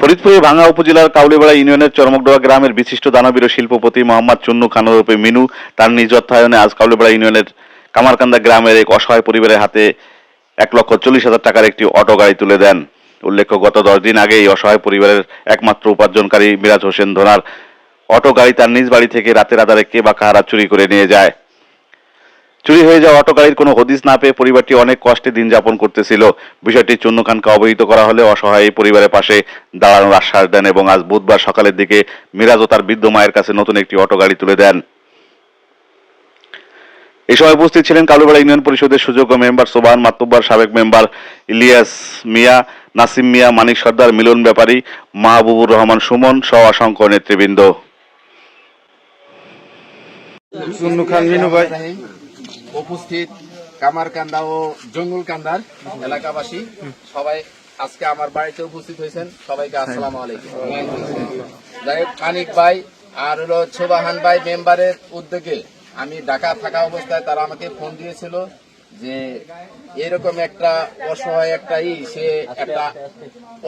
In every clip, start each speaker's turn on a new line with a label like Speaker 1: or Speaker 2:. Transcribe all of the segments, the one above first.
Speaker 1: ফরিদপুরের ভাঙ্গা উপজেলার কাউলিপাড়া ইউনিয়নের চরমকডোয়া গ্রামের বিশিষ্ট দানবীর শিল্পপতি মোহাম্মদ চুন্নু খান ওরফে মিনু, তার নিজ অর্থায়নে আজ কাউলিপাড়া ইউনিয়নের কামারকান্দা গ্রামের এক অসহায় পরিবারের হাতে এক লক্ষ চল্লিশ হাজার টাকার একটি অটো গাড়ি তুলে দেন। উল্লেখ্য, গত দশ দিন আগে এই অসহায় পরিবারের একমাত্র উপার্জনকারী মিরাজ হোসেন ধোনার অটো গাড়ি তার নিজ বাড়ি থেকে রাতের আধারে কে বা কাহারা চুরি করে নিয়ে যায়। চুরি হয়ে যাওয়া অটো গাড়ির কোনো হদিস না পেয়ে পরিবারটি অনেক কষ্টে দিন যাপন করতেছিল। বিষয়টি চুন্নু খানকে অবহিত করা হলে অসহায় পরিবারের পাশে দাঁড়ানোর আশ্বাস দেন এবং আজ বুধবার সকালের দিকে মিরাজ ও তার বৃদ্ধ মায়ের কাছে নতুন একটি অটো গাড়ি তুলে দেন। এই সময় উপস্থিত ছিলেন কালুপাড়া ইউনিয়ন পরিষদের সুযোগ্য মেম্বার সোবাহান মাতুব্বার, সাবেক মেম্বার ইলিয়াস মিয়া, নাসিম মিয়া, মানিক সর্দার, মিলন ব্যাপারী, মাহবুবুর রহমান সুমন সহ অসংখ্য নেতৃবৃন্দ।
Speaker 2: উপস্থিত কামারকান্দা ও জঙ্গলকান্দার এলাকাবাসী। সবাই আজকে আমার বাড়িতে উপস্থিত হয়েছেন। সবাইকে আসসালামু আলাইকুম। যাই কানিক ভাই আর হলো ছোবাহান ভাই মেম্বারের উদ্যোগে আমি ঢাকা থাকা অবস্থায় তারা আমাকে ফোন দিয়েছিল যে এরকম একটা অসহায় একটা ই, সে একটা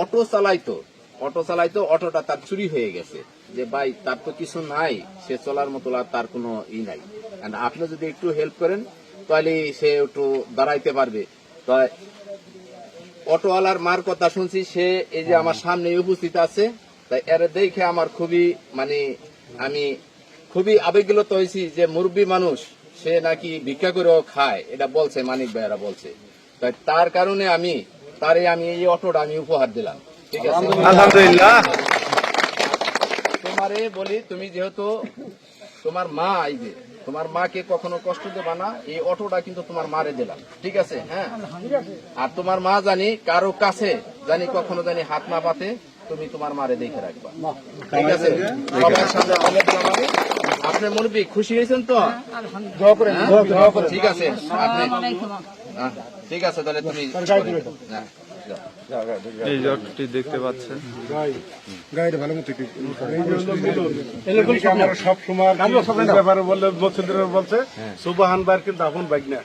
Speaker 2: অটো চালাইতো। অটো চালাইতো, অটোটা তার চুরি হয়ে গেছে। যে ভাই, তার তো কিছু নাই, সে চলার মতো তার কোনো ই নাই। আপনি যদি একটু হেল্প করেন তাহলে সে একটু দাঁড়াইতে পারবে। তো অটোওয়ালার মার কথা শুনছি সে এই যে আমার সামনে উপস্থিত আছে তাই এর দেখে আমার খুবই মানে আমি খুবই আবেগিলত হয়েছি যে মুরব্বী মানুষ সে নাকি ভিক্ষা করেও খায় এটা বলছে মানিক ভাইয়েরা বলছে। তাই তার কারণে আমি তারে আমি এই অটোটা আমি উপহার দিলাম। ঠিক আছে?
Speaker 3: আলহামদুলিল্লাহ।
Speaker 2: তোমারে বলি তুমি যেহেতু তোমার মা আইবে তোমার মাকে কখনো কষ্ট দেবা না এই অটোটা কিন্তু তোমার মারে দিলাম। ঠিক আছে? হ্যাঁ? আর তোমার মা জানি কারও কাছে জানি কখনো জানি হাত না পাতে তুমি তোমার মারে দেখে রাখবা। ঠিক আছে? সবার সাথে অনেক আমি। আপনি মুরব্বী খুশি হয়েছেন তো? ঠিক আছে? আপনি হ্যাঁ, ঠিক আছে তাহলে তুমি।
Speaker 3: এই অটোটি দেখতে পাচ্ছেন।
Speaker 4: সব সময় ব্যাপারে বললে মসজিদের বলছে সুবাহান বার কিন্তু আপন বাইক না?